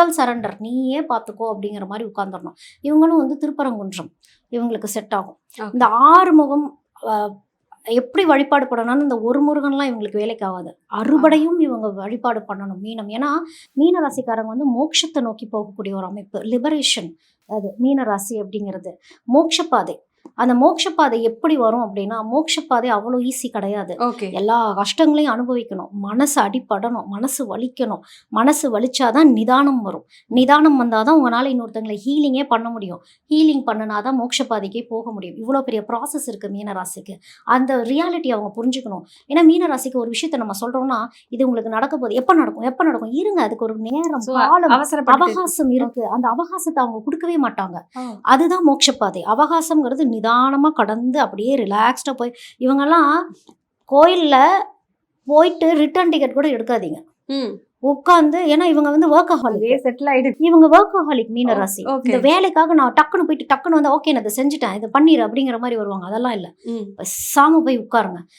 Total surrender நீயே பார்த்துக்கோ அப்படிங்கிற மாதிரி உட்காந்துடணும் இவங்களும் வந்து திருப்பரங்குன்றம். இவங்களுக்கு செட் ஆகும். இந்த ஆறு முகம் அஹ், எப்படி வழிபாடு பண்ணணும்னு இந்த ஒரு முருகன்லாம் இவங்களுக்கு வேலைக்கு ஆகாது. அறுபடையும் இவங்க வழிபாடு பண்ணணும் மீனம். ஏன்னா மீன ராசிக்காரங்க வந்து மோட்சத்தை நோக்கி போகக்கூடிய ஒரு அமைப்பு. லிபரேஷன் அது மீன ராசி அப்படிங்கிறது. மோட்சப்பாதை. அந்த மோட்சப்பாதை எப்படி வரும் அப்படின்னா மோட்சப்பாதை அவ்வளோ ஈஸி கிடையாது. எல்லா கஷ்டங்களையும் அனுபவிக்கணும். மனசு அடிபடணும். மனசு வலிக்கணும். மனசு வலிச்சாதான் நிதானம் வரும். நிதானம் வந்தால் தான் உங்களால் இன்னொருத்தங்களை ஹீலிங்கே பண்ண முடியும். ஹீலிங் பண்ணினாதான் மோட்சப்பாதைக்கே போக முடியும். இவ்வளோ பெரிய ப்ராசஸ் இருக்குது மீனராசிக்கு. அந்த ரியாலிட்டி அவங்க புரிஞ்சுக்கணும். ஏன்னா மீனராசிக்கு ஒரு விஷயத்த நம்ம சொல்கிறோம்னா இது உங்களுக்கு நடக்க போகுது. எப்போ நடக்கும்? எப்போ நடக்கும்? இருங்க. அதுக்கு ஒரு நேரம் காலம் அவகாசம் இருக்கு. அந்த அவகாசத்தை அவங்க கொடுக்கவே மாட்டாங்க. அதுதான் மோட்சப்பாதை. அவகாசம்ங்கிறது நிதானமா கடந்து அப்படியே ரிலாக்ஸ்டா போய் இவங்கெல்லாம் கோயில்ல போயிட்டு ரிட்டர்ன் டிக்கெட் கூட எடுக்காதீங்க. ம். உட்காந்து ஏன்னா இவங்க வந்து ஒர்க்கஹாலிக் அதே செட்டில் ஆயிடுச்சு இவங்க ஒர்க்கஹாலிக் மீன ராசி. இந்த வேலைக்காக நான் டக்குன்னு போயிட்டு டக்குன்னு வந்து ஓகே நான் இதை செஞ்சுட்டேன் இதை பண்ணிடு அப்படிங்கிற மாதிரி வருவாங்க. அதெல்லாம் இல்லை. சாம போய் உட்காருங்க.